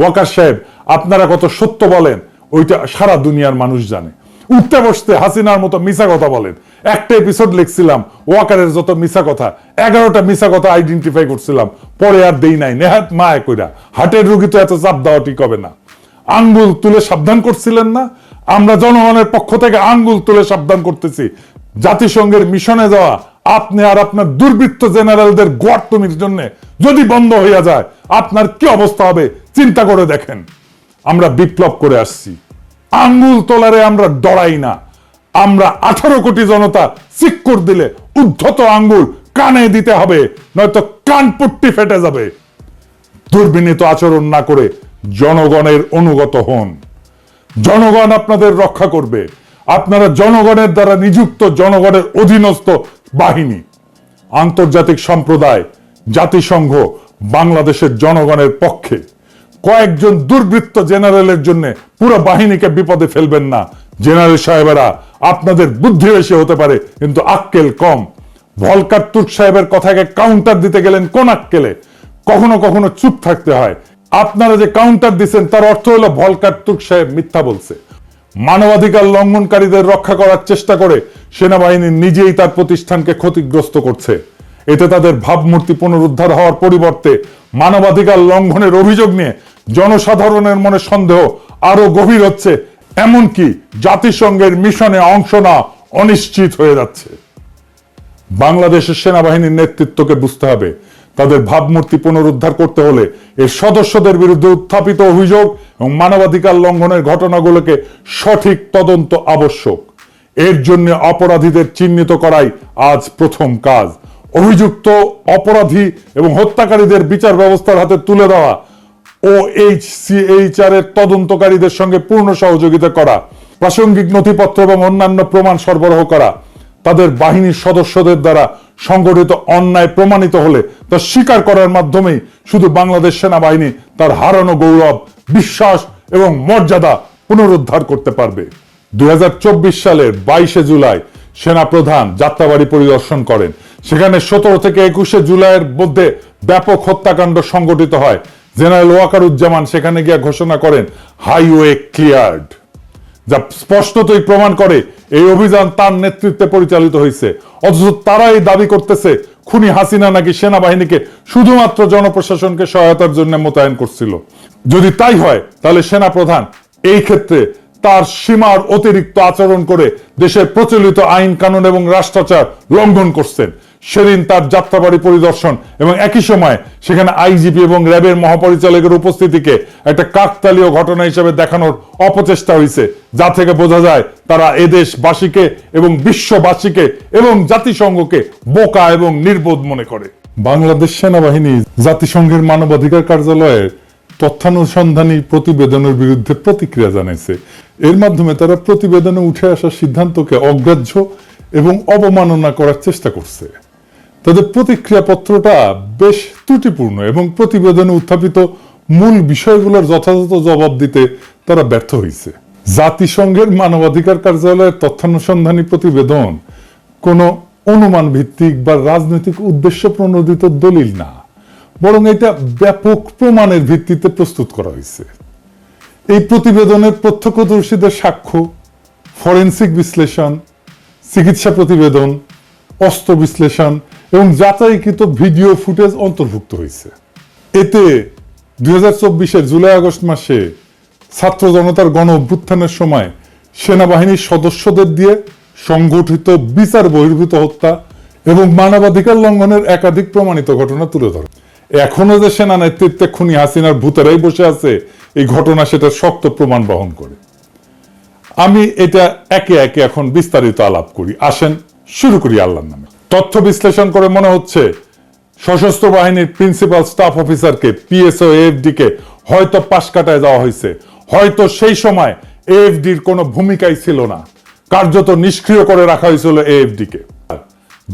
ওয়াকার সাহেব, আপনারা কত সত্য বলেন, ওইটা সারা দুনিয়ার মানুষ জানে। উঠতে বসতে হাসিনার মতো মিশা কথা বলেন। একটা এপিসোড লিখছিলাম, ওয়াকারের যত মিশা কথা, এগারোটা মিশা কথা আইডেন্টিফাই করছিলাম, পরে আর দেই নাই, নেহাত মায় কইরা। হাটের রুগী তো এত চাপ দেওয়া ঠিক হবে না। আঙ্গুল তুলে সাবধান করছিলেন না? আমরা জনগণের পক্ষ থেকে আঙ্গুল তুলে সাবধান করতেছি। জাতিসংঘের মিশনে যাওয়া, আপনি আর আপনার দুর্বৃত্ত জেনারেলদের গোয়ার্তমির জন্য যদি বন্ধ হইয়া যায়, আপনার কি অবস্থা হবে? চিন্তা করে দেখেন। আমরা বিপ্লব করে আসছি। আঙ্গুল তোলারে আমরা ডরাই না। আমরা আঠারো কোটি জনতা সিক্কর দিলে উদ্ধত আঙ্গুল কানে দিতে হবে, নয়তো কানপট্টি ফেটে যাবে। দুর্বিনীত আচরণ না করে জনগণের অনুগত হন। জনগণ আপনাদের রক্ষা করবে। আপনারা জনগণের দ্বারা নিযুক্ত জনগণের অধীনস্থ বাহিনী। আন্তর্জাতিক সম্প্রদায়, জাতিসংঘ বাংলাদেশের জনগণের পক্ষে। কয়েকজন দুর্বৃত্ত জেনারেলের জন্য পুরো বাহিনীকে বিপদে ফেলবেন না। জেনারেল সাহেবেরা, আপনাদের বুদ্ধি বেশি হতে পারে, কিন্তু আক্কেল কম। ভলকার তুর্ক সাহেবের কথাকে কাউন্টার দিতে গেলেন কোন আক্কেলে? কখনো কখনো চুপ থাকতে হয়। আপনারা যে কাউন্টার দিচ্ছেন তার অর্থ হলো ভলকার তুর্ক সাহেব মিথ্যা বলছে। মানবাধিকার লঙ্ঘনকারীদের রক্ষা করার চেষ্টা করে সেনাবাহিনী নিজেই তার প্রতিষ্ঠানকে ক্ষতিগ্রস্ত করছে। এতে তাদের ভাবমূর্তি পুনরুদ্ধার হওয়ার পরিবর্তে মানবাধিকার লঙ্ঘনের অভিযোগ নিয়ে জনসাধারণের মনে সন্দেহ আরও গভীর হচ্ছে, এমনকি জাতিসংঘের মিশনে অংশ না অনিশ্চিত হয়ে যাচ্ছে। বাংলাদেশের সেনাবাহিনীর নেতৃত্বকে বুঝতে হবে, তাদের ভাবমূর্তি পুনরুদ্ধার করতে হলে এর সদস্যদের বিরুদ্ধে উত্থাপিত অভিযোগ এবং মানবাধিকার লঙ্ঘনের ঘটনাগুলোকে সঠিক তদন্ত আবশ্যক। এর জন্য অপরাধীদের চিহ্নিত করাই আজ প্রথম কাজ। অভিযুক্ত, অপরাধী এবং হত্যাকারীদের বিচার ব্যবস্থার হাতে তুলে দেওয়া O H C H R এর তদন্তকারীদের সঙ্গে পূর্ণ সহযোগিতা করা, প্রাসঙ্গিক নথিপত্র এবং অন্যান্য প্রমাণ সরবরাহ করা, তাদের বাহিনীর সদস্যদের দ্বারা সংগঠিত অন্যায় প্রমাণিত হলে তা স্বীকার করার মাধ্যমেই শুধু বাংলাদেশ সেনাবাহিনী তার হারানো গৌরব, বিশ্বাস এবং মর্যাদা পুনরুদ্ধার করতে পারবে। দুই হাজার চব্বিশ সালের বাইশে জুলাই সেনাপ্রধান যাত্রাবাড়ি পরিদর্শন করেন। সেখানে সতেরো থেকে একুশে জুলাইয়ের মধ্যে ব্যাপক হত্যাকাণ্ড সংগঠিত হয়। জেনারেল ওয়াকারুজ্জামান সেখানে গিয়ে ঘোষণা করেন, হাইওয়ে ক্লিয়ার্ড। যা স্পষ্টতই প্রমাণ করে এই অভিযান তার নেতৃত্বে পরিচালিত হয়েছে। অথচ তারাই দাবি করতেছে, খুনি হাসিনা নাকি সেনাবাহিনীকে শুধুমাত্র জনপ্রশাসনকে সহায়তার জন্য মোতায়েন করছিল। যদি তাই হয়, তাহলে সেনা প্রধান এই ক্ষেত্রে তার সীমার অতিরিক্ত আচরণ করে দেশের প্রচলিত আইন কানুন এবং রাষ্ট্রাচার লঙ্ঘন করছেন। সেদিন তার যাত্রাবাড়ি পরিদর্শন এবং একই সময় সেখানে আইজিপি এবং র্যাবের মহাপরিচালকের উপস্থিতিকে একটা কাকতালীয় ঘটনা হিসেবে দেখানোর অপচেষ্টা হয়েছে, যা থেকে বোঝা যায় তারা এদেশবাসীকে এবং বিশ্ববাসীকে এবং জাতিসংঘকে বোকা এবং নির্বোধ মনে করে। বাংলাদেশ সেনাবাহিনী জাতিসংঘের মানবাধিকার কার্যালয়ের তথ্যানুসন্ধানী প্রতিবেদনের বিরুদ্ধে প্রতিক্রিয়া জানাইছে। এর মাধ্যমে তারা প্রতিবেদনে উঠে আসা সিদ্ধান্তকে অগ্রাহ্য এবং অবমাননা করার চেষ্টা করছে। তাদের প্রতিক্রিয়া পত্রটা বেশ ত্রুটিপূর্ণ এবং প্রতিবেদনে উত্থাপিত মূল বিষয়গুলোর যথাযথ জবাব দিতে তারা ব্যর্থ হয়েছে জাতিসংঘের মানবাধিকার কার্যালয়ের তথ্যানুসন্ধানী প্রতিবেদন, কোনো অনুমান ভিত্তিক বা রাজনৈতিক উদ্দেশ্য প্রণোদিত দলিল না, বরং এটা ব্যাপক প্রমাণের ভিত্তিতে প্রস্তুত করা হয়েছে এই প্রতিবেদনের প্রত্যক্ষদর্শীদের সাক্ষ্য, ফরেন্সিক বিশ্লেষণ, চিকিৎসা প্রতিবেদন, অস্ত্র বিশ্লেষণ এবং যাচাইকৃত ভিডিও ফুটেজ অন্তর্ভুক্ত হয়েছে। এতে দুই হাজার চব্বিশের জুলাই আগস্ট মাসে ছাত্র জনতার গণ অভ্যুত্থানের সময় সেনাবাহিনীর সদস্যদের দিয়ে সংগঠিত বিচার বহির্ভূত হত্যা এবং মানবাধিকার লঙ্ঘনের একাধিক প্রমাণিত ঘটনা তুলে ধরে। এখনও যে সেনা নেতৃত্বে খুনি হাসিনার ভূতেরাই বসে আছে, এই ঘটনা সেটা শক্ত প্রমাণ বহন করে। আমি এটা একে একে এখন বিস্তারিত আলাপ করি। আসেন, শুরু করি আল্লাহর নামে। তথ্য বিশ্লেষণ করে মনে হচ্ছে সশস্ত্র বাহিনীর প্রিন্সিপাল স্টাফ অফিসারকে পিএসও এএফডি কে হয়তো পাশ কাটায় দেওয়া হয়েছে। হয়তো সেই সময় এএফডির কোনো ভূমিকাই ছিল না। কার্যত নিষ্ক্রিয় করে রাখা হয়েছিল এএফডি কে।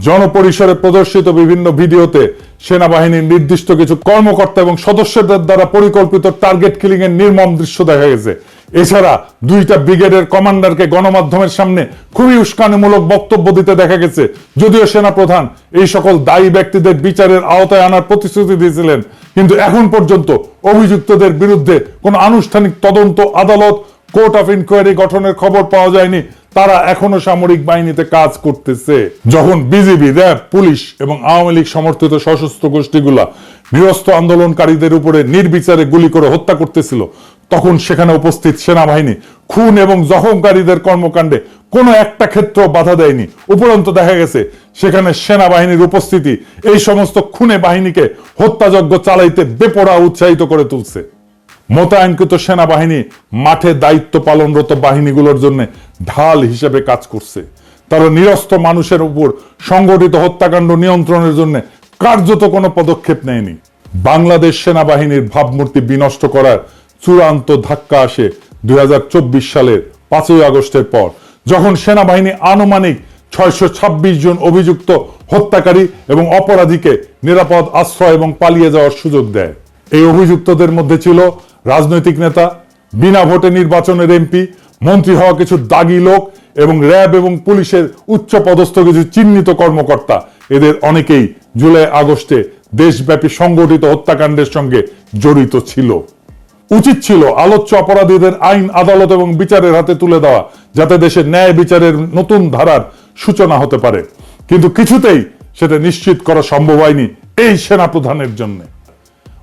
জনপরিসরে প্রদর্শিত বিভিন্ন ভিডিওতে সেনাবাহিনীর নির্দিষ্ট কিছু কর্মকর্তা এবং সদস্যদের দ্বারা পরিকল্পিত টার্গেট কিলিং এর নির্মম দৃশ্য দেখা গেছে। এছাড়া দুইটা ব্রিগেডের কমান্ডারকে গণমাধ্যমের সামনে খুবই উস্কানিমূলক বক্তব্য দিতে দেখা গেছে। যদিও সেনা প্রধান এই সকল দায়ী ব্যক্তিদের বিচারের আওতায় আনার প্রতিশ্রুতি দিয়েছিলেন, কিন্তু এখন পর্যন্ত অভিযুক্তদের বিরুদ্ধে কোনো আনুষ্ঠানিক তদন্ত, আদালত, কোর্ট অফ ইনকোয়ারি গঠনের খবর পাওয়া যায়নি। তারা এখনও সামরিক বাহিনীতে কাজ করতেছে। যখন বিজিবি, র্যাব, পুলিশ এবং আওয়ামী লীগ সমর্থিত সশস্ত্র গোষ্ঠীগুলা নিরস্ত্র আন্দোলনকারীদের উপরে নির্বিচারে গুলি করে হত্যা করতেছিল তখন সেখানে উপস্থিত সেনাবাহিনী, খুন এবং জখমকারীদের কর্মকাণ্ডে কোনো একটা ক্ষেত্র বাধা দেয়নি। উপরন্ত দেখা গেছে, সেখানে সেনাবাহিনীর উপস্থিতি এই সমস্ত খুনে বাহিনীকে হত্যাযজ্ঞ চালাইতে বেপরা উৎসাহিত করে তুলছে। মোতায়েনকৃত সেনাবাহিনী মাঠে দায়িত্ব পালনরত বাহিনীগুলোর জন্য ঢাল হিসেবে কাজ করছে। তারা নিরস্ত্র মানুষের উপর সংগঠিত হত্যাকাণ্ড নিয়ন্ত্রণের জন্য কার্যত কোনো পদক্ষেপ নেয়নি। বাংলাদেশ সেনাবাহিনীর ভাবমূর্তি বিনষ্ট করার চূড়ান্ত ধাক্কা আসে দুই হাজার চব্বিশ সালের পাঁচই আগস্টের পর, যখন সেনাবাহিনী আনুমানিক ছয়শো জন অভিযুক্ত, হত্যাকারী এবং অপরাধীকে নিরাপদ আশ্রয় এবং পালিয়ে যাওয়ার সুযোগ দেয়। এই অভিযুক্তদের মধ্যে ছিল রাজনৈতিক নেতা, বিনা ভোটে নির্বাচনের এমপি, মন্ত্রী হওয়া কিছু দাগি লোক এবং র্যাব এবং পুলিশের উচ্চ পদস্থ কিছু চিহ্নিত কর্মকর্তা। এদের অনেকেই জুলাই আগস্টে দেশব্যাপী সংগঠিত হত্যাকাণ্ডের সঙ্গে জড়িত ছিল। উচিত ছিল আলোচ্য অপরাধীদের আইন, আদালত এবং বিচারের হাতে তুলে দেওয়া, যাতে দেশে ন্যায় বিচারের নতুন ধারার সূচনা হতে পারে। কিন্তু কিছুতেই সেটা নিশ্চিত করা সম্ভব হয়নি এই সেনা প্রধানের জন্য।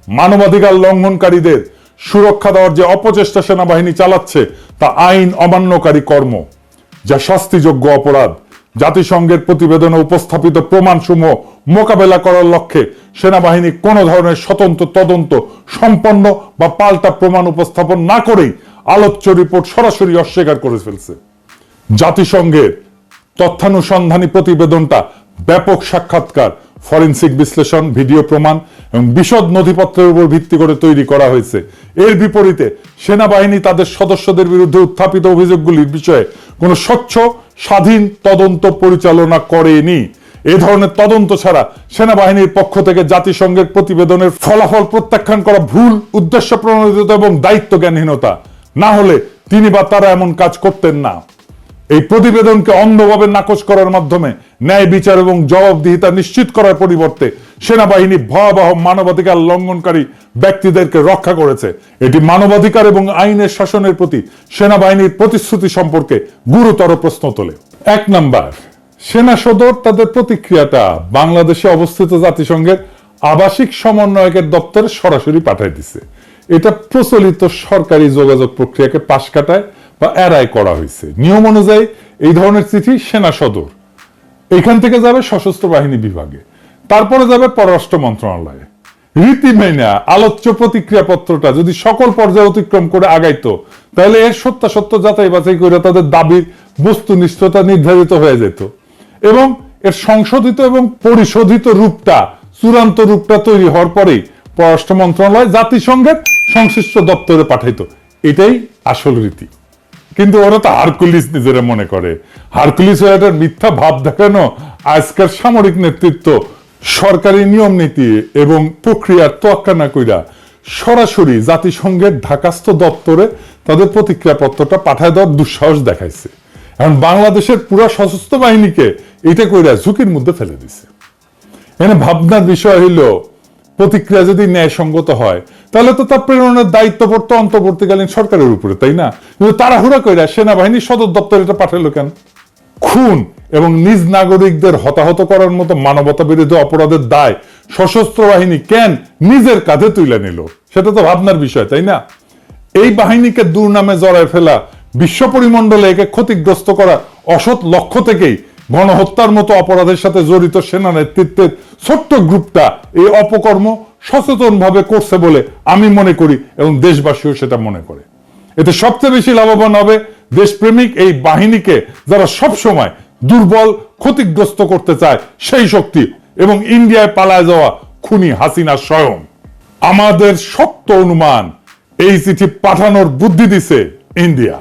মানবাধিকার লঙ্ঘনকারীদের সুরক্ষা দেওয়ার যে অপচেষ্টা সেনাবাহিনী চালাচ্ছে, তা আইন অমান্যকারী কর্ম, যা শাস্তিযোগ্য অপরাধ। জাতিসংঘের প্রতিবেদনে উপস্থাপিত প্রমাণসমূহ মোকাবেলা করার লক্ষ্যে সেনাবাহিনী কোনো ধরনের স্বতন্ত্র তদন্ত সম্পন্ন বা পাল্টা প্রমাণ উপস্থাপন না করেই আলোচ্য রিপোর্ট সরাসরি অস্বীকার করে ফেলছে। জাতিসংঘের তথ্যানুসন্ধানী প্রতিবেদনটা ব্যাপক সাক্ষাৎকার, ফরেন্সিক বিশ্লেষণ, ভিডিও প্রমাণ এবং বিশদ নথিপত্রের উপর ভিত্তি করে তৈরি করা হয়েছে। এর বিপরীতে সেনাবাহিনী তাদের সদস্যদের বিরুদ্ধে উত্থাপিত অভিযোগগুলির বিষয়ে কোনো স্বচ্ছ স্বাধীন তদন্ত পরিচালনা করেনি। এ ধরনের তদন্ত ছাড়া সেনাবাহিনীর পক্ষ থেকে জাতিসংঘের প্রতিবেদনের ফলাফল প্রত্যাখ্যান করা ভুল, উদ্দেশ্য প্রণোদিত এবং দায়িত্ব জ্ঞানহীনতা না হলে তিনি বা তারা এমন কাজ করতেন না। এই প্রতিবেদনকে অন্ধভাবে নাকচ করার মাধ্যমে ন্যায় বিচার এবং জবাবদিহিতা নিশ্চিত করার পরিবর্তে সেনাবাহিনী ভয়াবহ মানবাধিকার লঙ্ঘনকারী ব্যক্তিদেরকে রক্ষা করেছে। এটি মানবাধিকার এবং আইনের শাসনের প্রতি সেনাবাহিনীর প্রতিশ্রুতি সম্পর্কে গুরুতর প্রশ্ন তোলে। এক নাম্বার, সেনা সদর তাদের প্রতিক্রিয়াটা বাংলাদেশে অবস্থিত জাতিসংঘের আবাসিক সমন্বয়কের দপ্তরে সরাসরি পাঠিয়ে দিছে। এটা প্রচলিত সরকারি যোগাযোগ প্রক্রিয়াকে পাশ কাটায় বা এড়ায় করা হয়েছে। নিয়ম অনুযায়ী এই ধরনের চিঠি সেনা সদর। এখান থেকে যাবে সশস্ত্র বাহিনী বিভাগে। তারপরে যাবে পররাষ্ট্র মন্ত্রণালয়ে। রীতি মেনে আলোচ্য প্রতিক্রিয়া পত্রটা যদি সকল পর্যায়ে অতিক্রম করে আগাইতো, তাহলে এর সত্যাসত্য যাচাই বাছাই করে তাদের দাবির বস্তুনিষ্ঠতা নির্ধারিত হয়ে যেত। এবং এর সংশোধিত এবং পরিশোধিত রূপটা, চূড়ান্ত রূপটা তৈরি হওয়ার পরেই পররাষ্ট্র মন্ত্রণালয় জাতিসংঘের সংশ্লিষ্ট দপ্তরে পাঠাইতো। এটাই আসল রীতি। কিন্তু ওরা তো হারকুলিস নিজেরা মনে করে। হারকুলিস হয়ে একটা মিথ্যা ভাব দেখানো আজকের সামরিক নেতৃত্ব সরকারি নিয়ম নীতি এবং প্রক্রিয়ার তোয়াক্কা না কইরা সরাসরি জাতিসংঘের ঢাকাস্থ দপ্তরে তাদের প্রতিক্রিয়াপত্রটা পাঠায় দেওয়ার দুঃসাহস দেখাইছে। এখন বাংলাদেশের পুরো সশস্ত্র বাহিনীকে এটা কইরা ঝুঁকির মধ্যে ফেলে দিছে। এখানে ভাবনার বিষয় হইল প্রতিক্রিয়া যদি ন্যায়সঙ্গত হয়, তাহলে তো তার প্রেরণের দায়িত্ব পড়তো অন্তর্বর্তীকালীন সরকারের উপরে, তাই না? কিন্তু তাড়াহুড়া কইরা সেনাবাহিনীর সদর দপ্তর এটা পাঠালো কেন? খুন এবং নিজ নাগরিকদের হতাহত করার মতো মানবতা বিরোধী অপরাধের দায় সশস্ত্র বাহিনী কেন নিজের কাঁধে তুলে নিল? সেটা তো ভাবনার বিষয়, তাই না? এই বাহিনীকে দুর্নামে জড়ায় ফেলা বিশ্ব পরিমণ্ডলে একে ক্ষতিগ্রস্ত করা অসৎ লক্ষ্য থেকেই গণহত্যার মতো অপরাধের সাথে জড়িত সেনা নেতৃত্বের ছোট্ট গ্রুপটা এই অপকর্ম সচেতন ভাবে করছে বলে আমি মনে করি এবং দেশবাসীও সেটা মনে করে। এতে সবচেয়ে বেশি লাভবান হবে দেশপ্রেমিক এই বাহিনীকে যারা সব সময় দুর্বল, ক্ষতিগ্রস্ত করতে চায় সেই শক্তি এবং ইন্ডিয়ায় পালায় যাওয়া খুনি হাসিনা স্বয়ং। আমাদের সত্য অনুমান, এই চিঠি পাঠানোর বুদ্ধি দিছে ইন্ডিয়া।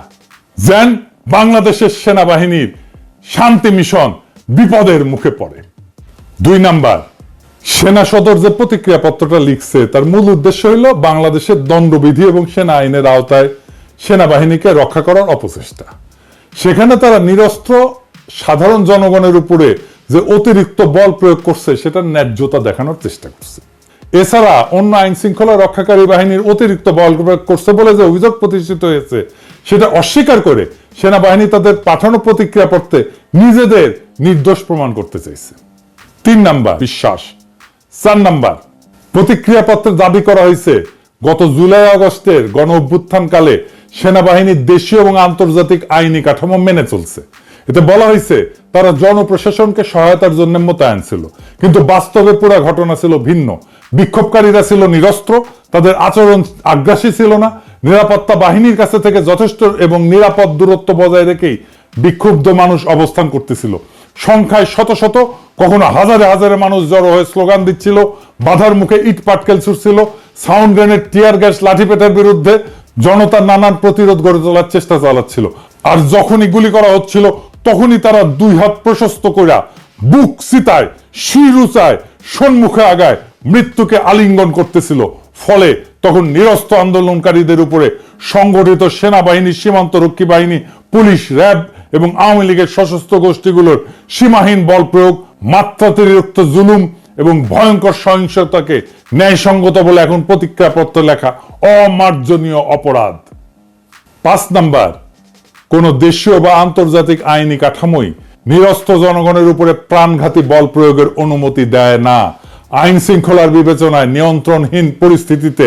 যেন বাংলাদেশের সেনাবাহিনীর শান্তি মিশন বিপদের মুখে পড়ে। দুই নাম্বার, সেনা সদর যে প্রতিক্রিয়া পত্রটা লিখছে, তার মূল উদ্দেশ্য হইল বাংলাদেশের দণ্ডবিধি এবং সেনা আইনের আওতায় সেনাবাহিনীকে রক্ষা করার অপচেষ্টা। সেখানে তারা নিরস্ত্র, সাধারণ জনগণের উপরে যে অতিরিক্ত বল প্রয়োগ করছে সেটা ন্যায্যতা দেখানোর চেষ্টা করছে। এছাড়া অন্য আইন শৃঙ্খলা রক্ষাকারী বাহিনীর অতিরিক্ত বল প্রয়োগ করছে বলে যে অভিযোগ প্রতিষ্ঠিত হয়েছে সেটা অস্বীকার করে সেনাবাহিনী তাদের পাঠানো প্রতিক্রিয়াপত্রে নিজেদের নির্দোষ প্রমাণ করতে চাইছে। তিন নাম্বার, বিশ্বাস। চার নাম্বার প্রতিক্রিয়াপত্রে দাবি করা হয়েছে, গত জুলাই আগস্টের গণ অভ্যুত্থানকালে সেনাবাহিনী দেশীয় এবং আন্তর্জাতিক আইনি কাঠামো মেনে চলছে। এতে বলা হয়েছে, তারা জনপ্রশাসনকে সহায়তার জন্য মোতায়েন ছিল। কিন্তু বাস্তবে পুরো ঘটনা ছিল ভিন্ন। বিক্ষোভকারীরা ছিল নিরস্ত্র, তাদের আচরণ আগ্রাসী ছিল না নিরাপত্তা বাহিনীর কাছে থেকে যথেষ্ট এবং নিরাপদ দূরত্ব বজায় রেখেই বিক্ষুব্ধ মানুষ অবস্থান করতেছিল। সংখ্যায় শত শত, কখনো হাজারে হাজারে মানুষ জড়ো হয়ে স্লোগান দিচ্ছিল, বাধার মুখে ইট পাটকেল ছুটছিল, সাউন্ড গ্রেনেড, টিয়ার গ্যাস লাঠিপেটার বিরুদ্ধে জনতা নানান প্রতিরোধ গড়ে তোলার চেষ্টা চালাচ্ছিল। আর যখনই গুলি করা হচ্ছিল, তখনই তারা দুই হাত প্রশস্ত কইরা বুক সিতায়, শির উচায় সম্মুখে আগায়, মৃত্যুকে আলিঙ্গন করতেছিল। ফলে তখন নিরস্ত আন্দোলনকারীদের উপরে সংগঠিত সেনাবাহিনী, সীমান্ত রক্ষী বাহিনী, পুলিশ, র্যাব এবং আওয়ামী লীগের সশস্ত্র গোষ্ঠীগুলোর সীমাহীন বল প্রয়োগ, মাত্রাতিরিক্ত জুলুম এবং ভয়ঙ্কর সহিংসতাকে ন্যায়সঙ্গত বলে এখন প্রতিক্রিয়াপত্র লেখা অমার্জনীয় অপরাধ। পাঁচ নাম্বার, কোন দেশীয় বা আন্তর্জাতিক আইনি কাঠামোই নিরস্ত্র জনগণের উপরে প্রাণঘাতী বল প্রয়োগের অনুমতি দেয় না। আইন শৃঙ্খলার বিবেচনায় নিয়ন্ত্রণহীন পরিস্থিতিতে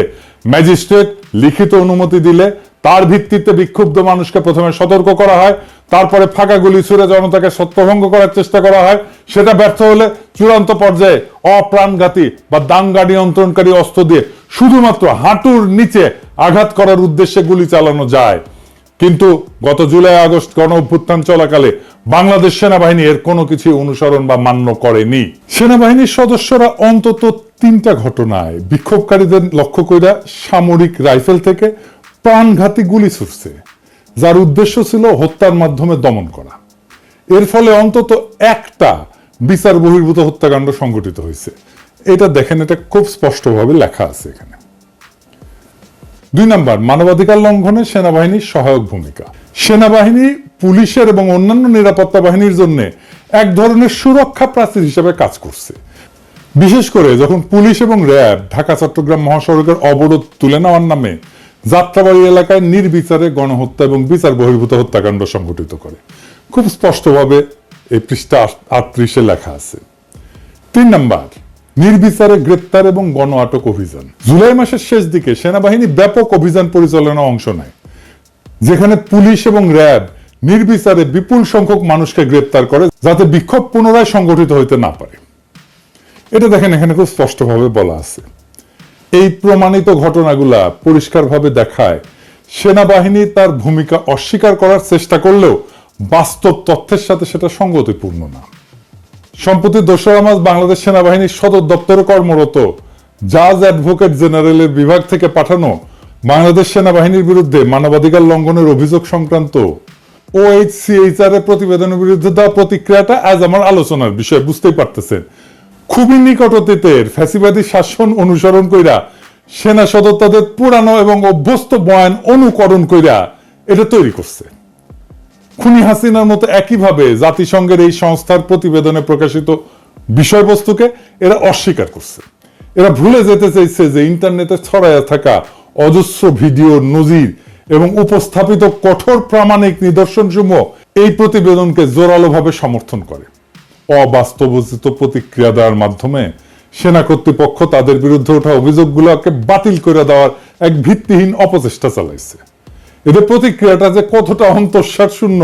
ম্যাজিস্ট্রেট লিখিত অনুমতি দিলে তার ভিত্তিতে বিক্ষুব্ধ মানুষকে প্রথমে সতর্ক করা হয়, তারপরে ফাঁকা গুলি ছুড়ে জনতাকে সত্যভঙ্গ করার চেষ্টা করা হয়। সেটা ব্যর্থ হলে চূড়ান্ত পর্যায়ে অপ্রাণঘাতী বা দাঙ্গা নিয়ন্ত্রণকারী অস্ত্র দিয়ে শুধুমাত্র হাঁটুর নিচে আঘাত করার উদ্দেশ্যে গুলি চালানো যায়। কিন্তু গত জুলাই, আগস্ট গণ অভ্যুত্থান চলাকালে বাংলাদেশ সেনাবাহিনী এর কোনো কিছু অনুসরণ বা মান্য করেনি। সেনাবাহিনীর সদস্যরা অন্তত তিনটা ঘটনায় বিক্ষোভকারীদের লক্ষ্য কইরা সামরিক রাইফেল থেকে প্রাণঘাতী গুলি ছুটছে যার উদ্দেশ্য ছিল হত্যার মাধ্যমে দমন করা। এর ফলে অন্তত একটা বিচার বহির্ভূত হত্যাকাণ্ড সংঘটিত হয়েছে। এটা দেখেন, এটা খুব স্পষ্টভাবে লেখা আছে এখানে। দুই নম্বর, মানবাধিকার লঙ্ঘনে সেনাবাহিনীর সহায়ক ভূমিকা। সেনাবাহিনী, পুলিশের এবং অন্যান্য নিরাপত্তা বাহিনীর জন্য এক ধরনের সুরক্ষা প্রাচীর হিসেবে কাজ করছে। বিশেষ করে যখন পুলিশ এবং র্যাব ঢাকা, চট্টগ্রাম মহাসড়কের অবরোধ তুলে নেওয়ার নামে যাত্রাবাড়ি এলাকায় নির্বিচারে গণহত্যা এবং বিচার বহির্ভূত হত্যাকাণ্ড সংঘটিত করে। খুব স্পষ্টভাবে এই পৃষ্ঠা আটত্রিশে লেখা আছে। তিন নাম্বার নির্বিচারে গ্রেপ্তার এবং গণ আটক অভিযান। জুলাই মাসের শেষ দিকে সেনাবাহিনী ব্যাপক অভিযান পরিচালনা অংশ নেয়, যেখানে পুলিশ এবং র্যাব নির্বিচারে বিপুল সংখ্যক মানুষকে গ্রেপ্তার করে যাতে বিক্ষোভ পুনরায় সংগঠিত হইতে না পারে। এটা দেখেন, এখানে খুব স্পষ্টভাবে বলা আছে। এই প্রমাণিত ঘটনাগুলা পরিষ্কারভাবে দেখায়, সেনাবাহিনী তার ভূমিকা অস্বীকার করার চেষ্টা করলেও বাস্তব তথ্যের সাথে সেটা সঙ্গতিপূর্ণ না। সম্প্রতি দোসরা মাস বাংলাদেশ সেনাবাহিনীর সদর দপ্তরে কর্মরত জাজ অ্যাডভোকেট জেনারেলের বিভাগ থেকে পাঠানো বাংলাদেশ সেনাবাহিনীর বিরুদ্ধে মানবাধিকার লঙ্ঘনের অভিযোগ সংক্রান্ত এর প্রতিবেদনের বিরুদ্ধে দেওয়া প্রতিক্রিয়াটা আজ আমার আলোচনার বিষয়, বুঝতেই পারতেছেন। খুবই নিকট অতীতের ফ্যাসিবাদী শাসন অনুসরণ কইরা, সেনা সদর তাদের পুরানো এবং অভ্যস্ত বয়ান অনুকরণ কইরা এটা তৈরি করছে। খুনি হাসিনার মতো একইভাবে জাতিসংঘের এই সংস্থার প্রতিবেদনে প্রকাশিত বিষয়বস্তুকে এরা অস্বীকার করছে। এরা ভুলে যেতে চাইছে যে ইন্টারনেটে ছড়াইয়া থাকা অজস্র ভিডিও, নজির এবং উপস্থাপিত কঠোর প্রামাণিক নিদর্শনসমূহ এই প্রতিবেদনকে জোরালোভাবে সমর্থন করে। অবাস্তবোচিত প্রতিক্রিয়া দেওয়ার মাধ্যমে সেনা কর্তৃপক্ষ তাদের বিরুদ্ধে ওঠা অভিযোগগুলোকে বাতিল করে দেওয়ার এক ভিত্তিহীন অপচেষ্টা চালাইছে। এদের প্রতিক্রিয়াটা যে কতটা অন্তঃসার শূন্য,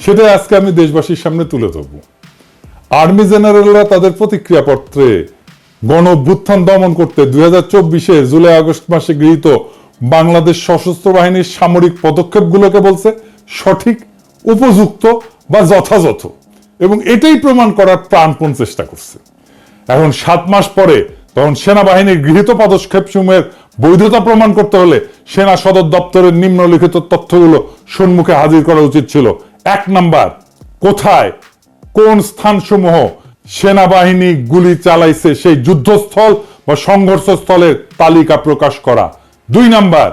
সেটাই আজকে আমি দেশবাসীর সামনে তুলে ধরব। আর্মি জেনারেলরা তাদের প্রতিক্রিয়াপত্রে গণ অভ্যুত্থান দমন করতে দুই হাজার চব্বিশে জুলাই আগস্ট মাসে গৃহীত বাংলাদেশ সশস্ত্র বাহিনীর সামরিক পদক্ষেপগুলোকে বলছে সঠিক, উপযুক্ত বা যথাযথ। এবং এটাই প্রমাণ করার প্রাণপণ চেষ্টা করছে। এখন সাত মাস পরে তখন সেনাবাহিনীর গৃহীত পদক্ষেপ সমূহের বৈধতা প্রমাণ করতে হলে সেনা সদর দপ্তরের নিম্নলিখিত তথ্যগুলো সম্মুখে হাজির করা উচিত ছিল। এক নাম্বার, কোথায়, কোন স্থানসমূহ সেনাবাহিনী গুলি চালাইছে সেই যুদ্ধস্থল বা সংঘর্ষস্থলের তালিকা প্রকাশ করা। দুই নাম্বার,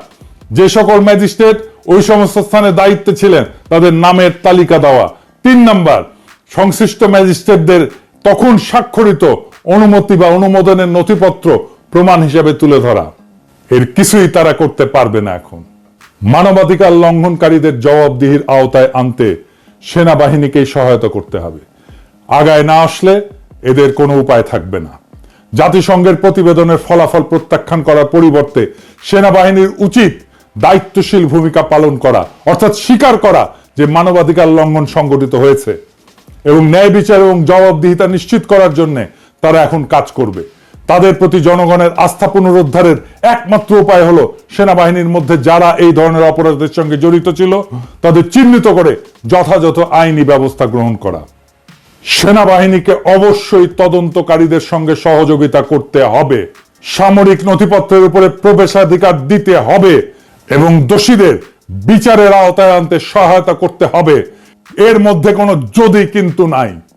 যে সকল ম্যাজিস্ট্রেট ওই সমস্ত স্থানে দায়িত্বে ছিলেন, তাদের নামের তালিকা দেওয়া। তিন নাম্বার, সংশ্লিষ্ট ম্যাজিস্ট্রেটদের তখন স্বাক্ষরিত অনুমতি বা অনুমোদনের নথিপত্র প্রমাণ হিসেবে তুলে ধরা। এর কিছুই তারা করতে পারবে না এখন। মানবাধিকার লঙ্ঘনকারীদের জবাবদিহির আওতায় আনতে সেনাবাহিনীকেই সহায়তা করতে হবে। আগায় না আসলে এদের কোনো উপায় থাকবে না। জাতিসংঘের প্রতিবেদনের ফলাফল প্রত্যাখ্যান করার পরিবর্তে সেনাবাহিনীর উচিত দায়িত্বশীল ভূমিকা পালন করা, অর্থাৎ স্বীকার করা যে মানবাধিকার লঙ্ঘন সংগঠিত হয়েছে এবং ন্যায় বিচার এবং জবাবদিহিতা নিশ্চিত করার জন্য তারা এখন কাজ করবে। তাদের প্রতি জনগণের আস্থা পুনরুদ্ধারের একমাত্র উপায় হলো সেনাবাহিনীর মধ্যে যারা এই ধরনের অপরাধের সঙ্গে জড়িত ছিল, তাদের চিহ্নিত করে যথাযথ আইনি ব্যবস্থা গ্রহণ করা। সেনাবাহিনীকে অবশ্যই তদন্তকারীদের সঙ্গে সহযোগিতা করতে হবে। সামরিক নথিপত্রের উপরে প্রবেশাধিকার দিতে হবে এবং দোষীদের বিচারের আওতায় আনতে সহায়তা করতে হবে। এর মধ্যে কোনো যদি কিন্তু নাই।